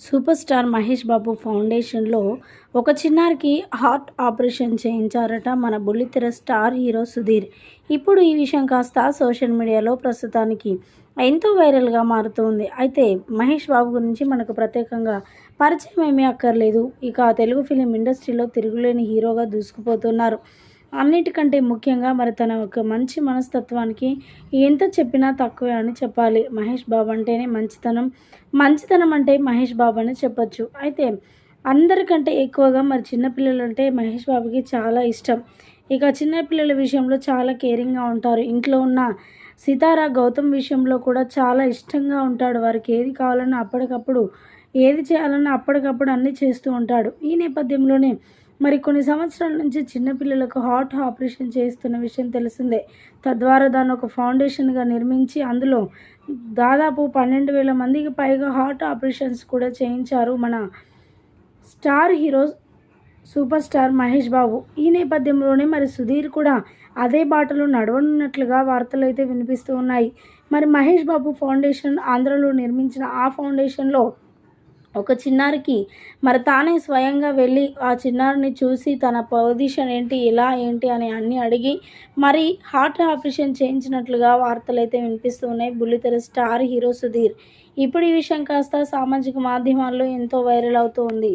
Super star Mahesh Babu ఫౌండేషన్లో ఒక చిన్నారికి హార్ట్ ఆపరేషన్ చేయించారట మన బుల్లితెర స్టార్ హీరో సుధీర్. ఇప్పుడు ఈ విషయం కాస్త సోషల్ మీడియాలో ప్రస్తుతానికి ఎంతో వైరల్గా మారుతుంది. అయితే మహేష్ బాబు గురించి మనకు ప్రత్యేకంగా పరిచయం ఏమీ అక్కర్లేదు. ఇక తెలుగు ఫిలిం ఇండస్ట్రీలో తిరుగులేని హీరోగా దూసుకుపోతున్నారు. అన్నిటికంటే ముఖ్యంగా మరి తన ఒక మంచి మనస్తత్వానికి ఎంత చెప్పినా తక్కువే అని చెప్పాలి. మహేష్ బాబు అంటేనే మంచితనం. మంచితనం అంటే మహేష్ బాబు అని చెప్పొచ్చు. అయితే అందరికంటే ఎక్కువగా మరి చిన్నపిల్లలు అంటే మహేష్ బాబుకి చాలా ఇష్టం. ఇక చిన్నపిల్లల విషయంలో చాలా కేరింగ్గా ఉంటారు. ఇంట్లో ఉన్న సితారా గౌతమ్ విషయంలో కూడా చాలా ఇష్టంగా ఉంటాడు. వారికి ఏది కావాలన్నా అప్పటికప్పుడు ఏది చేయాలన్నా అప్పటికప్పుడు అన్నీ చేస్తూ ఉంటాడు. ఈ నేపథ్యంలోనే మరి కొన్ని సంవత్సరాల నుంచి చిన్నపిల్లలకు హార్ట్ ఆపరేషన్ చేస్తున్న విషయం తెలిసిందే. తద్వారా దాన్ని ఒక ఫౌండేషన్గా నిర్మించి అందులో దాదాపు పన్నెండు వేల మందికి పైగా హార్ట్ ఆపరేషన్స్ కూడా చేయించారు మన star hero super star Mahesh Babu. ఈ నేపథ్యంలోనే మరి సుధీర్ కూడా అదే బాటలో నడవనున్నట్లుగా వార్తలు అయితే వినిపిస్తూ ఉన్నాయి. మరి మహేష్ బాబు ఫౌండేషన్ ఆంధ్రలో నిర్మించిన ఆ ఫౌండేషన్లో ఒక చిన్నారికి. మరి తానే స్వయంగా వెళ్ళి ఆ చిన్నారిని చూసి తన పొజిషన్ ఏంటి ఎలా ఏంటి అని అన్నీ అడిగి మరి హార్ట్ ఆపరేషన్ చేయించినట్లుగా వార్తలు అయితే వినిపిస్తూ ఉన్నాయి. బుల్లితెర స్టార్ హీరో సుధీర్. ఇప్పుడు ఈ విషయం కాస్త సామాజిక మాధ్యమాల్లో ఎంతో వైరల్ అవుతూ ఉంది.